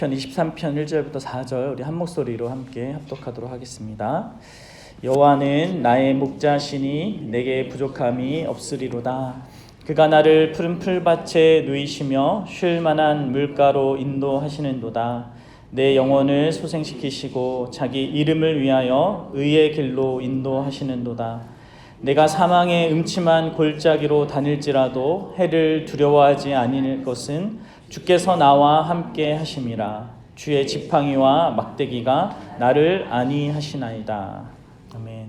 시편 23편 1절부터 4절 우리 한 목소리로 함께 합독하도록 하겠습니다. 여호와는 나의 목자시니 내게 부족함이 없으리로다. 그가 나를 푸른 풀밭에 누이시며 쉴 만한 물가로 인도하시는도다. 내 영혼을 소생시키시고 자기 이름을 위하여 의의 길로 인도하시는도다. 내가 사망의 음침한 골짜기로 다닐지라도 해를 두려워하지 아니할 것은 주께서 나와 함께 하심이라 주의 지팡이와 막대기가 나를 안위하시나이다. 아멘.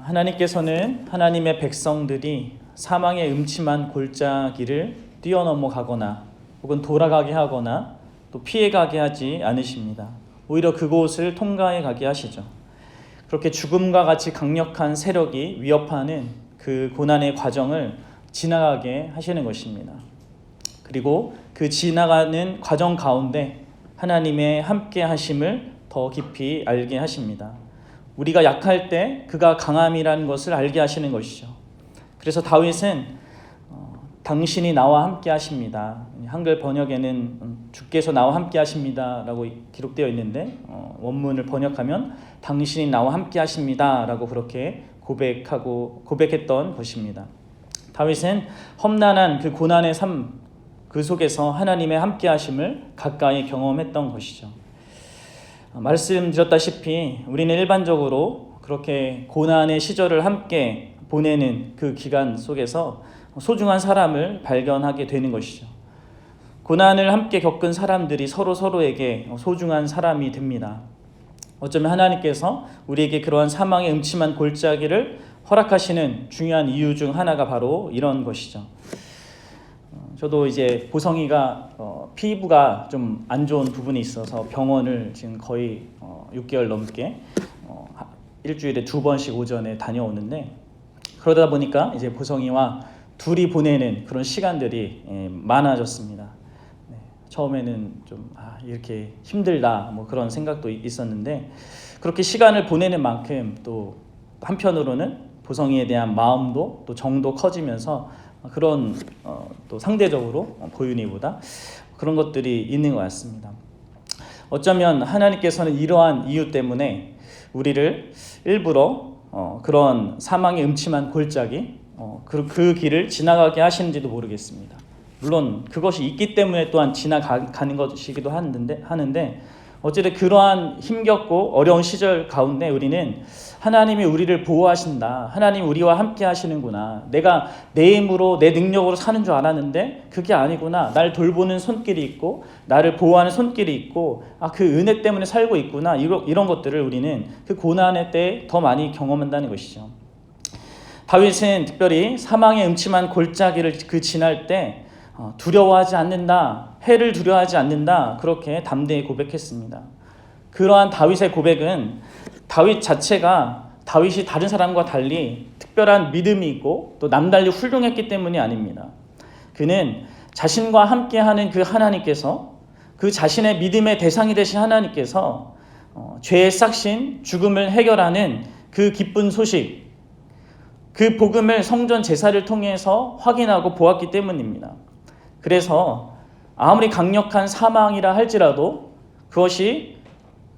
하나님께서는 하나님의 백성들이 사망의 음침한 골짜기를 뛰어넘어 가거나 혹은 돌아가게 하거나 또 피해가게 하지 않으십니다. 오히려 그곳을 통과해 가게 하시죠. 그렇게 죽음과 같이 강력한 세력이 위협하는 그 고난의 과정을 지나가게 하시는 것입니다. 그리고 그 지나가는 과정 가운데 하나님의 함께 하심을 더 깊이 알게 하십니다. 우리가 약할 때 그가 강함이라는 것을 알게 하시는 것이죠. 그래서 다윗은 어, 당신이 나와 함께 하십니다. 한글 번역에는 음, 주께서 나와 함께 하십니다라고 기록되어 있는데 어, 원문을 번역하면 당신이 나와 함께 하십니다라고 그렇게 고백하고 고백했던 것입니다. 다윗은 험난한 그 고난의 삶 그 속에서 하나님의 함께 하심을 가까이 경험했던 것이죠. 말씀드렸다시피 우리는 일반적으로 그렇게 고난의 시절을 함께 보내는 그 기간 속에서 소중한 사람을 발견하게 되는 것이죠. 고난을 함께 겪은 사람들이 서로 서로에게 소중한 사람이 됩니다. 어쩌면 하나님께서 우리에게 그러한 사망의 음침한 골짜기를 허락하시는 중요한 이유 중 하나가 바로 이런 것이죠. 저도 이제 보성이가 어, 피부가 좀 안 좋은 부분이 있어서 병원을 지금 거의 어, 6개월 넘게 어, 일주일에 두 번씩 오전에 다녀오는데 그러다 보니까 이제 보성이와 둘이 보내는 그런 시간들이 예, 많아졌습니다. 네, 처음에는 좀 아, 이렇게 힘들다 뭐 그런 생각도 있었는데 그렇게 시간을 보내는 만큼 또 한편으로는 보성이에 대한 마음도 또 정도 커지면서 그런 어, 또 상대적으로 보윤이보다 그런 것들이 있는 것 같습니다. 어쩌면 하나님께서는 이러한 이유 때문에 우리를 일부러 어, 그런 사망의 음침한 골짜기 어, 그, 그 길을 지나가게 하시는지도 모르겠습니다. 물론 그것이 있기 때문에 또한 지나가는 것이기도 하는데, 하는데 어쨌든 그러한 힘겹고 어려운 시절 가운데 우리는 하나님이 우리를 보호하신다. 하나님 우리와 함께 하시는구나. 내가 내 힘으로 내 능력으로 사는 줄 알았는데 그게 아니구나. 날 돌보는 손길이 있고 나를 보호하는 손길이 있고 아 그 은혜 때문에 살고 있구나. 이런 것들을 우리는 그 고난의 때 더 많이 경험한다는 것이죠. 다윗은 특별히 사망의 음침한 골짜기를 그 지날 때 어, 두려워하지 않는다. 해를 두려워하지 않는다. 그렇게 담대히 고백했습니다. 그러한 다윗의 고백은 다윗 자체가 다윗이 다른 사람과 달리 특별한 믿음이 있고 또 남달리 훌륭했기 때문이 아닙니다. 그는 자신과 함께하는 그 하나님께서 그 자신의 믿음의 대상이 되신 하나님께서 어, 죄의 싹신 죽음을 해결하는 그 기쁜 소식 그 복음을 성전 제사를 통해서 확인하고 보았기 때문입니다. 그래서 아무리 강력한 사망이라 할지라도 그것이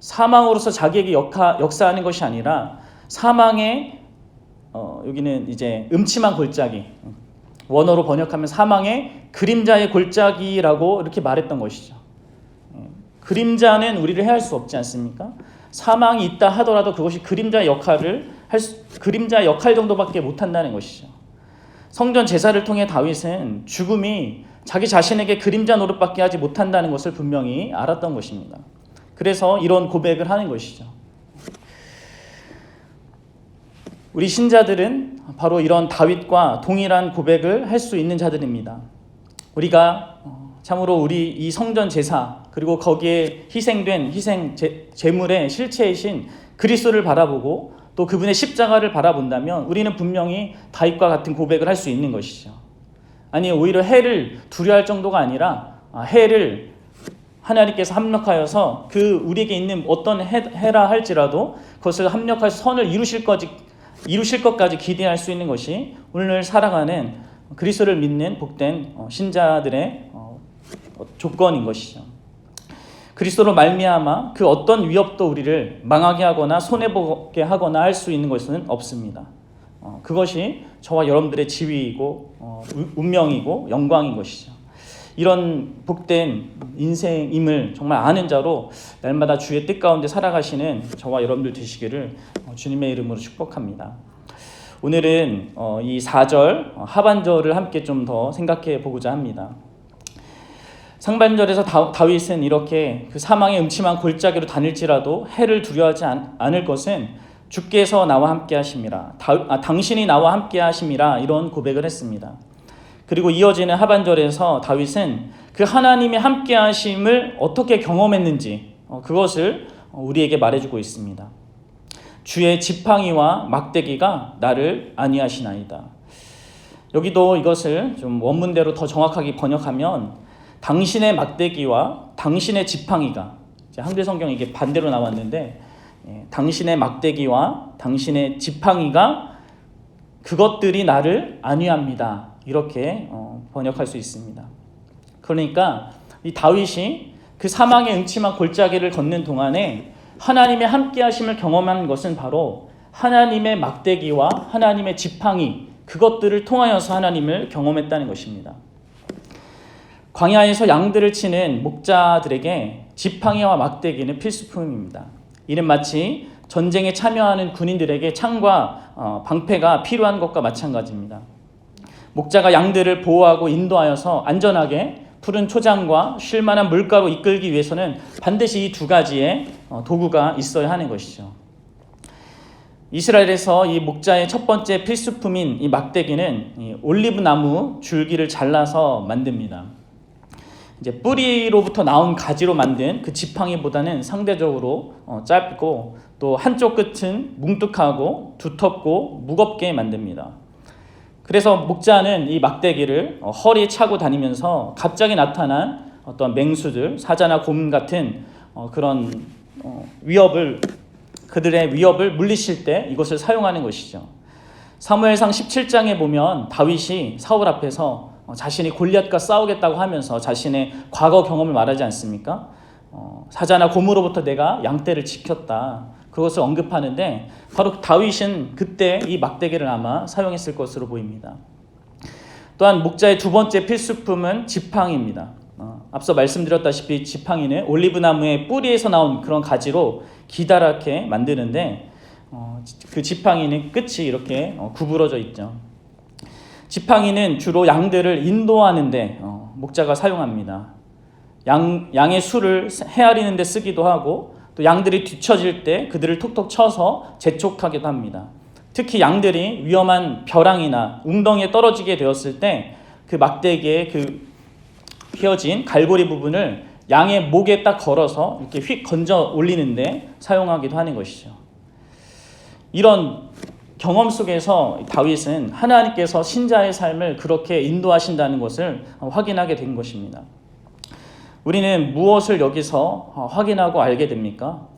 사망으로서 자기에게 역하, 역사하는 것이 아니라 사망의 어, 여기는 이제 음침한 골짜기 원어로 번역하면 사망의 그림자의 골짜기라고 이렇게 말했던 것이죠. 예, 그림자는 우리를 해할 수 없지 않습니까? 사망이 있다 하더라도 그것이 그림자 역할을 할 수, 그림자 역할 정도밖에 못 한다는 것이죠. 성전 제사를 통해 다윗은 죽음이 자기 자신에게 그림자 노릇밖에 하지 못한다는 것을 분명히 알았던 것입니다. 그래서 이런 고백을 하는 것이죠. 우리 신자들은 바로 이런 다윗과 동일한 고백을 할 수 있는 자들입니다. 우리가 어, 참으로 우리 이 성전 제사 그리고 거기에 희생된 희생 제, 제물의 실체이신 그리스도를 바라보고 또 그분의 십자가를 바라본다면 우리는 분명히 다윗과 같은 고백을 할 수 있는 것이죠. 아니 오히려 해를 두려워할 정도가 아니라 아, 해를 하나님께서 합력하여서 그 우리에게 있는 어떤 해, 라 할지라도 그것을 합력하여 선을 이루실 것 이루실 것까지 기대할 수 있는 것이 오늘 살아가는 그리스도를 믿는 복된 어, 신자들의 어, 조건인 것이죠. 그리스도로 말미암아 그 어떤 위협도 우리를 망하게 하거나 손해 보게 하거나 할 수 있는 것은 없습니다. 어, 그것이 저와 여러분들의 지위이고 어, 운명이고 영광인 것이죠. 이런 복된 인생임을 정말 아는 자로 날마다 주의 뜻 가운데 살아가시는 저와 여러분들 되시기를 어, 주님의 이름으로 축복합니다. 오늘은 어, 이 4절 어, 하반절을 함께 좀 더 생각해 보고자 합니다. 상반절에서 다, 윗은 이렇게 그 사망의 음침한 골짜기로 다닐지라도 해를 두려워하지 않, 않을 것은 주께서 나와 함께 하심이라 다, 아, 당신이 나와 함께 하심이라 이런 고백을 했습니다. 그리고 이어지는 하반절에서 다윗은 그 하나님의 함께 하심을 어떻게 경험했는지 어, 그것을 우리에게 말해주고 있습니다. 주의 지팡이와 막대기가 나를 안위하시나이다. 여기도 이것을 좀 원문대로 더 정확하게 번역하면 당신의 막대기와 당신의 지팡이가 한글 성경 이게 반대로 나왔는데 예, 당신의 막대기와 당신의 지팡이가 그것들이 나를 안위합니다. 이렇게 어, 번역할 수 있습니다. 그러니까 이 다윗이 그 사망의 음침한 골짜기를 걷는 동안에 하나님의 함께하심을 경험한 것은 바로 하나님의 막대기와 하나님의 지팡이 그것들을 통하여서 하나님을 경험했다는 것입니다. 광야에서 양들을 치는 목자들에게 지팡이와 막대기는 필수품입니다. 이는 마치 전쟁에 참여하는 군인들에게 창과 어, 방패가 필요한 것과 마찬가지입니다. 목자가 양들을 보호하고 인도하여서 안전하게 푸른 초장과 쉴만한 물가로 이끌기 위해서는 반드시 이 두 가지의 어, 도구가 있어야 하는 것이죠. 이스라엘에서 이 목자의 첫 번째 필수품인 이 막대기는 올리브 나무 줄기를 잘라서 만듭니다. 이제 뿌리로부터 나온 가지로 만든 그 지팡이보다는 상대적으로 어, 짧고 또 한쪽 끝은 뭉툭하고 두텁고 무겁게 만듭니다. 그래서 목자는 이 막대기를 어, 허리에 차고 다니면서 갑자기 나타난 어떤 맹수들, 사자나 곰 같은 어, 그런 위협을 그들의 위협을 물리칠 때 이것을 사용하는 것이죠. 사무엘상 17장에 보면 다윗이 사울 앞에서 어, 자신이 골리앗과 싸우겠다고 하면서 자신의 과거 경험을 말하지 않습니까? 어, 사자나 곰으로부터 내가 양떼를 지켰다. 그것을 언급하는데 바로 다윗은 그때 이 막대기를 아마 사용했을 것으로 보입니다. 또한 목자의 두 번째 필수품은 지팡이입니다. 어, 앞서 말씀드렸다시피 지팡이는 올리브 나무의 뿌리에서 나온 그런 가지로 기다랗게 만드는데 어, 그 지팡이는 끝이 이렇게 어, 구부러져 있죠. 지팡이는 주로 양들을 인도하는데 어, 목자가 사용합니다. 양, 양의 수를 헤아리는 데 쓰기도 하고 또 양들이 뒤처질 때 그들을 톡톡 쳐서 재촉하기도 합니다. 특히 양들이 위험한 벼랑이나 웅덩이에 떨어지게 되었을 때 그 막대기에 그 휘어진 갈고리 부분을 양의 목에 딱 걸어서 이렇게 휙 건져 올리는데 사용하기도 하는 것이죠. 이런 경험 속에서 다윗은 하나님께서 신자의 삶을 그렇게 인도하신다는 것을 확인하게 된 것입니다. 우리는 무엇을 여기서 확인하고 알게 됩니까?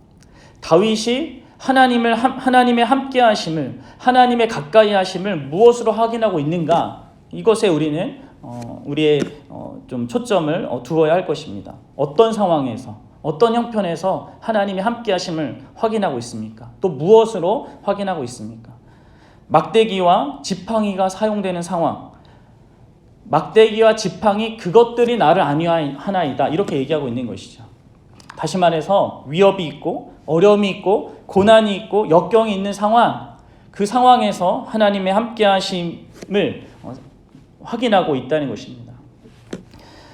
다윗이 하나님을 하나님의 함께 하심을 하나님의 가까이 하심을 무엇으로 확인하고 있는가? 이것에 우리는 어, 우리의 어, 좀 초점을 어, 두어야 할 것입니다. 어떤 상황에서 어떤 형편에서 하나님의 함께 하심을 확인하고 있습니까? 또 무엇으로 확인하고 있습니까? 막대기와 지팡이가 사용되는 상황. 막대기와 지팡이 그것들이 나를 안위하나이다. 이렇게 얘기하고 있는 것이죠. 다시 말해서 위협이 있고 어려움이 있고 고난이 있고 역경이 있는 상황. 그 상황에서 하나님의 함께 하심을 어, 확인하고 있다는 것입니다.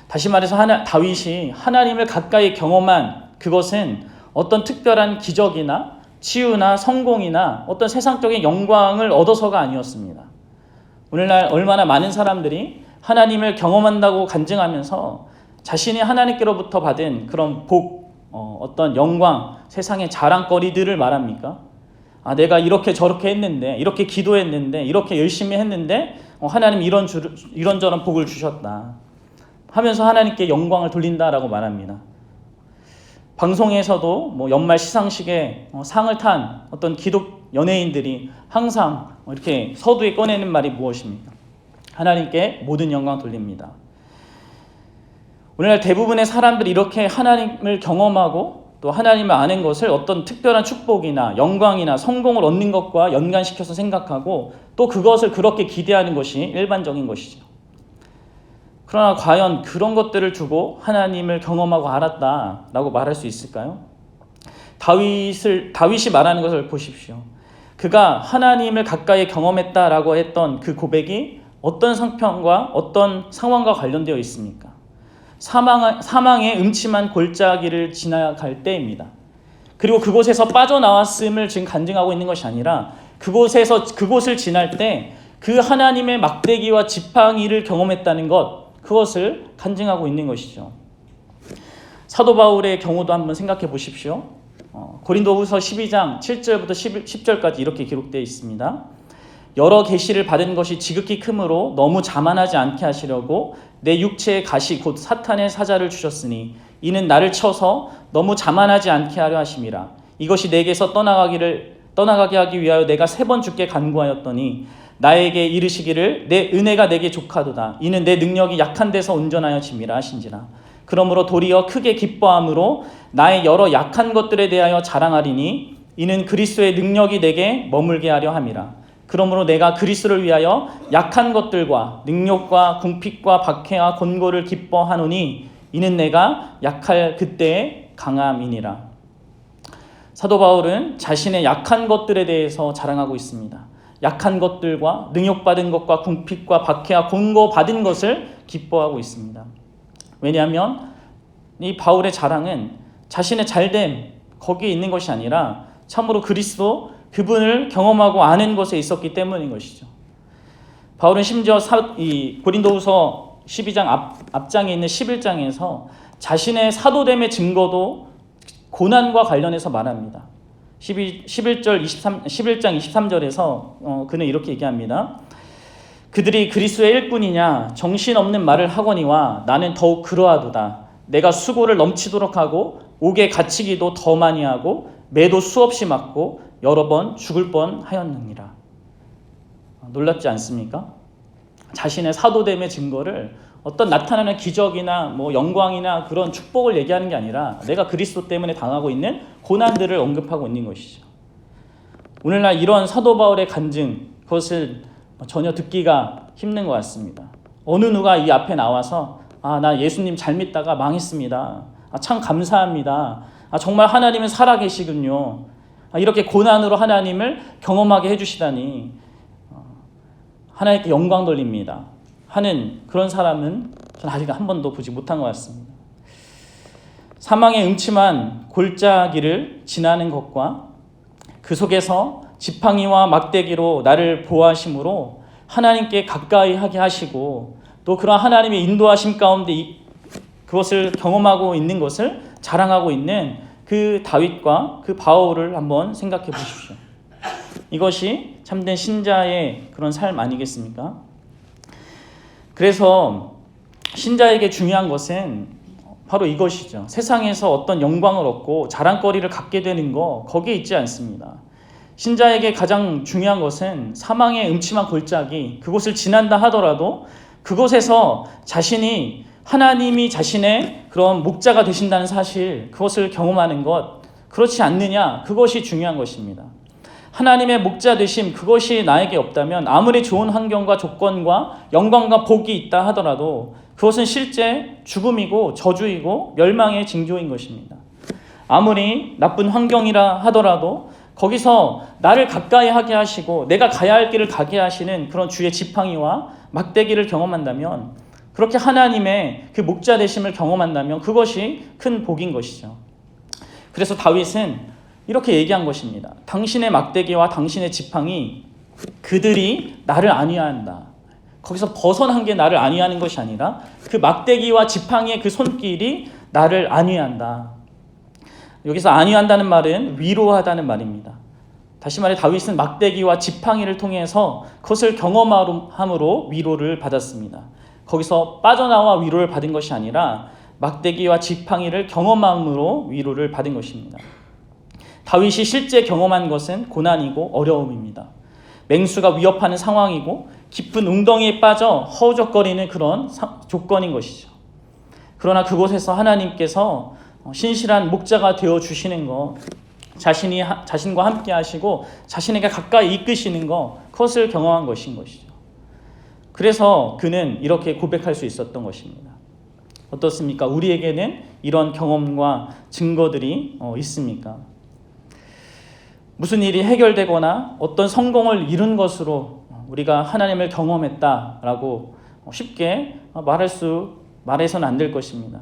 다시 말해서 하나, 다윗이 하나님을 가까이 경험한 그것은 어떤 특별한 기적이나 치유나 성공이나 어떤 세상적인 영광을 얻어서가 아니었습니다. 오늘날 얼마나 많은 사람들이 하나님을 경험한다고 간증하면서 자신이 하나님께로부터 받은 그런 복, 어, 떤 영광, 세상의 자랑거리들을 말합니까? 아, 내가 이렇게 저렇게 했는데, 이렇게 기도했는데, 이렇게 열심히 했는데, 어, 하나님 이런 주, 이런저런 복을 주셨다. 하면서 하나님께 영광을 돌린다라고 말합니다. 방송에서도 뭐 연말 시상식에 어, 상을 탄 어떤 기독 연예인들이 항상 이렇게 서두에 꺼내는 말이 무엇입니까? 하나님께 모든 영광 돌립니다. 오늘날 대부분의 사람들이 이렇게 하나님을 경험하고 또 하나님을 아는 것을 어떤 특별한 축복이나 영광이나 성공을 얻는 것과 연관시켜서 생각하고 또 그것을 그렇게 기대하는 것이 일반적인 것이죠. 그러나 과연 그런 것들을 두고 하나님을 경험하고 알았다라고 말할 수 있을까요? 다윗을 다윗이 말하는 것을 보십시오. 그가 하나님을 가까이 경험했다라고 했던 그 고백이 어떤 상편과 어떤 상황과 관련되어 있습니까? 사망, 사망의 음침한 골짜기를 지나갈 때입니다. 그리고 그곳에서 빠져나왔음을 지금 간증하고 있는 것이 아니라 그곳에서 그곳을 지날 때 그 하나님의 막대기와 지팡이를 경험했다는 것 그것을 간증하고 있는 것이죠. 사도 바울의 경우도 한번 생각해 보십시오. 어, 고린도후서 12장 7절부터 10, 절까지 이렇게 기록되어 있습니다. 여러 계시를 받은 것이 지극히 크므로 너무 자만하지 않게 하시려고 내 육체의 가시 곧 사탄의 사자를 주셨으니 이는 나를 쳐서 너무 자만하지 않게 하려 하심이라 이것이 내게서 떠나가기를 떠나가게 하기 위하여 내가 세 번 죽게 간구하였더니 나에게 이르시기를 내 은혜가 내게 족하도다 이는 내 능력이 약한 데서 온전하여 짐이라 하신지라 그러므로 도리어 크게 기뻐함으로 나의 여러 약한 것들에 대하여 자랑하리니 이는 그리스도의 능력이 내게 머물게 하려 함이라 그러므로 내가 그리스도를 위하여 약한 것들과 능력과 궁핍과 박해와 곤고를 기뻐하노니 이는 내가 약할 그때의 강함이니라. 사도 바울은 자신의 약한 것들에 대해서 자랑하고 있습니다. 약한 것들과 능욕받은 것과 궁핍과 박해와 곤고 받은 것을 기뻐하고 있습니다. 왜냐하면 이 바울의 자랑은 자신의 잘됨 거기에 있는 것이 아니라 참으로 그리스도 그분을 경험하고 아는 것에 있었기 때문인 것이죠. 바울은 심지어 사, 이 고린도후서 12장 앞, 앞장에 있는 11장에서 자신의 사도됨의 증거도 고난과 관련해서 말합니다. 12, 11절 23, 11장 23절에서 어, 그는 이렇게 얘기합니다. 그들이 그리스도의 일꾼이냐 정신없는 말을 하거니와 나는 더욱 그러하도다. 내가 수고를 넘치도록 하고 옥에 갇히기도 더 많이 하고 매도 수없이 맞고 여러 번 죽을 뻔 하였느니라. 놀랍지 않습니까? 자신의 사도됨의 증거를 어떤 나타나는 기적이나 뭐 영광이나 그런 축복을 얘기하는 게 아니라 내가 그리스도 때문에 당하고 있는 고난들을 언급하고 있는 것이죠. 오늘날 이런 사도 바울의 간증 그것을 전혀 듣기가 힘든 것 같습니다. 어느 누가 이 앞에 나와서 아 나 예수님 잘 믿다가 망했습니다. 아, 참 감사합니다. 아, 정말 하나님은 살아계시군요. 아, 이렇게 고난으로 하나님을 경험하게 해주시다니 어, 하나님께 영광 돌립니다. 하는 그런 사람은 저는 아직 한 번도 보지 못한 것 같습니다. 사망의 음침한 골짜기를 지나는 것과 그 속에서 지팡이와 막대기로 나를 보호하심으로 하나님께 가까이 하게 하시고 또 그런 하나님의 인도하심 가운데 그것을 경험하고 있는 것을 자랑하고 있는 그 다윗과 그 바울을 한번 생각해 보십시오. 이것이 참된 신자의 그런 삶 아니겠습니까? 그래서 신자에게 중요한 것은 바로 이것이죠. 세상에서 어떤 영광을 얻고 자랑거리를 갖게 되는 거 거기에 있지 않습니다. 신자에게 가장 중요한 것은 사망의 음침한 골짜기 그곳을 지난다 하더라도 그곳에서 자신이 하나님이 자신의 그런 목자가 되신다는 사실, 그것을 경험하는 것, 그렇지 않느냐, 그것이 중요한 것입니다. 하나님의 목자 되심, 그것이 나에게 없다면 아무리 좋은 환경과 조건과 영광과 복이 있다 하더라도 그것은 실제 죽음이고 저주이고 멸망의 징조인 것입니다. 아무리 나쁜 환경이라 하더라도 거기서 나를 가까이 하게 하시고 내가 가야 할 길을 가게 하시는 그런 주의 지팡이와 막대기를 경험한다면 그렇게 하나님의 그 목자 되심을 경험한다면 그것이 큰 복인 것이죠. 그래서 다윗은 이렇게 얘기한 것입니다. 당신의 막대기와 당신의 지팡이 그들이 나를 안위한다. 거기서 벗어난 게 나를 안위하는 것이 아니라 그 막대기와 지팡이의 그 손길이 나를 안위한다. 여기서 안위한다는 말은 위로하다는 말입니다. 다시 말해 다윗은 막대기와 지팡이를 통해서 그것을 경험함으로 위로를 받았습니다. 거기서 빠져나와 위로를 받은 것이 아니라 막대기와 지팡이를 경험함으로 위로를 받은 것입니다. 다윗이 실제 경험한 것은 고난이고 어려움입니다. 맹수가 위협하는 상황이고 깊은 웅덩이에 빠져 허우적거리는 그런 조건인 것이죠. 그러나 그곳에서 하나님께서 어, 신실한 목자가 되어 주시는 거, 자신이 하- 자신과 함께 하시고 자신에게 가까이 이끄시는 거, 그것을 경험한 것인 것이죠. 그래서 그는 이렇게 고백할 수 있었던 것입니다. 어떻습니까? 우리에게는 이런 경험과 증거들이 어, 있습니까? 무슨 일이 해결되거나 어떤 성공을 이룬 것으로 우리가 하나님을 경험했다라고 쉽게 말할 수 말해서는 안 될 것입니다.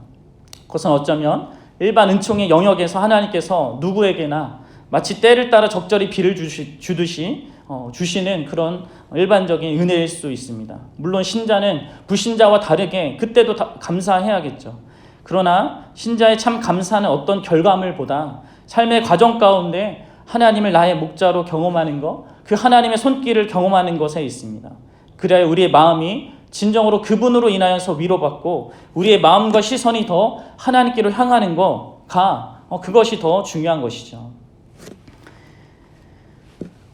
그것은 어쩌면 일반 은총의 영역에서 하나님께서 누구에게나 마치 때를 따라 적절히 비를 주듯이 어, 주시는 그런 일반적인 은혜일 수 있습니다. 물론 신자는 불신자와 다르게 그때도 다, 감사해야겠죠. 그러나 신자의 참 감사는 어떤 결과물보다 삶의 과정 가운데 하나님을 나의 목자로 경험하는 것, 그 하나님의 손길을 경험하는 것에 있습니다. 그래야 우리의 마음이 진정으로 그분으로 인하여서 위로받고 우리의 마음과 시선이 더 하나님께로 향하는 것가 어, 그것이 더 중요한 것이죠.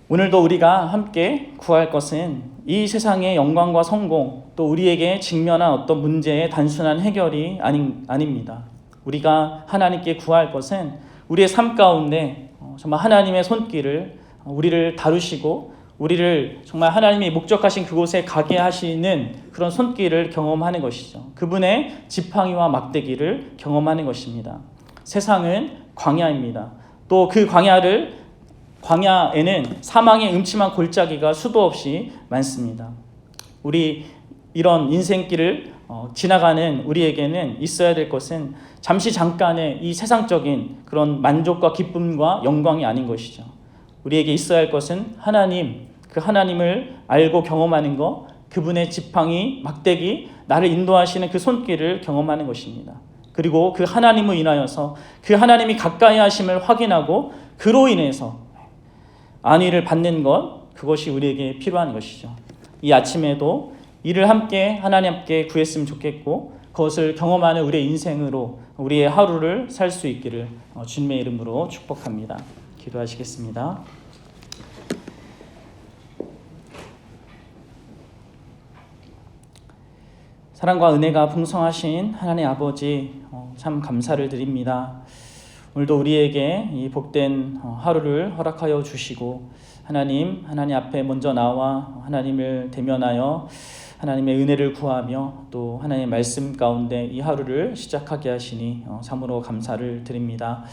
오늘도 우리가 함께 구할 것은 이 세상의 영광과 성공 또 우리에게 직면한 어떤 문제의 단순한 해결이 아니, 아닙니다. 우리가 하나님께 구할 것은 우리의 삶 가운데 어, 정말 하나님의 손길을 어, 우리를 다루시고 우리를 정말 하나님이 목적하신 그곳에 가게 하시는 그런 손길을 경험하는 것이죠. 그분의 지팡이와 막대기를 경험하는 것입니다. 세상은 광야입니다. 또 그 광야를 광야에는 사망의 음침한 골짜기가 수도 없이 많습니다. 우리 이런 인생길을 어, 지나가는 우리에게는 있어야 될 것은 잠시 잠깐의 이 세상적인 그런 만족과 기쁨과 영광이 아닌 것이죠. 우리에게 있어야 할 것은 하나님, 그 하나님을 알고 경험하는 것, 그분의 지팡이, 막대기, 나를 인도하시는 그 손길을 경험하는 것입니다. 그리고 그 하나님을 인하여서 그 하나님이 가까이 하심을 확인하고 그로 인해서 안위를 받는 것 그것이 우리에게 필요한 것이죠. 이 아침에도 이를 함께 하나님 함께 구했으면 좋겠고 그것을 경험하는 우리의 인생으로 우리의 하루를 살 수 있기를 어, 주님의 이름으로 축복합니다. 기도하시겠습니다. 사랑과 은혜가 풍성하신 하나님 아버지 어, 참 감사를 드립니다. 오늘도 우리에게 이 복된 어, 하루를 허락하여 주시고 하나님 하나님 앞에 먼저 나와 하나님을 대면하여 하나님의 은혜를 구하며 또 하나님의 말씀 가운데 이 하루를 시작하게 하시니 어, 참으로 감사를 드립니다.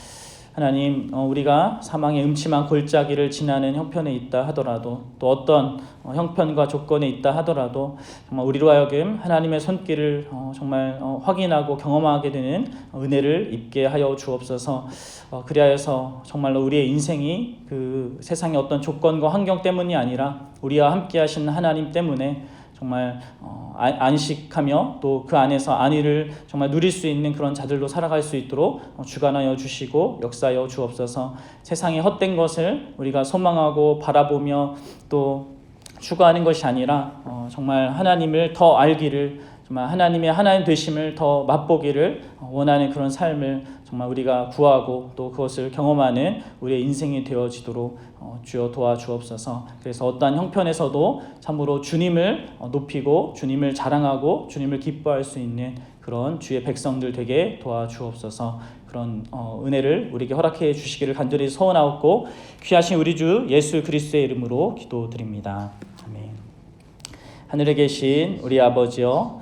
하나님 어, 우리가 사망의 음침한 골짜기를 지나는 형편에 있다 하더라도 또 어떤 어, 형편과 조건에 있다 하더라도 정말 우리로 하여금 하나님의 손길을 어, 정말 확인하고 경험하게 되는 은혜를 입게 하여 주옵소서. 그리하여서 정말로 우리의 인생이 그 세상의 어떤 조건과 환경 때문이 아니라 우리와 함께 하신 하나님 때문에 정말 어, 아, 안식하며 또 그 안에서 안위를 정말 누릴 수 있는 그런 자들로 살아갈 수 있도록 어, 주관하여 주시고 역사하여 주옵소서. 세상의 헛된 것을 우리가 소망하고 바라보며 또 추구하는 것이 아니라 어, 정말 하나님을 더 알기를 정말 하나님의 하나님 되심을 더 맛보기를 원하는 그런 삶을 정말 우리가 구하고 또 그것을 경험하는 우리의 인생이 되어지도록 어, 주여 도와주옵소서. 그래서 어떠한 형편에서도 참으로 주님을 어, 높이고 주님을 자랑하고 주님을 기뻐할 수 있는 그런 주의 백성들 되게 도와주옵소서. 그런 어, 은혜를 우리에게 허락해 주시기를 간절히 소원하옵고 귀하신 우리 주 예수 그리스도의 이름으로 기도드립니다. 아멘. 하늘에 계신 우리 아버지여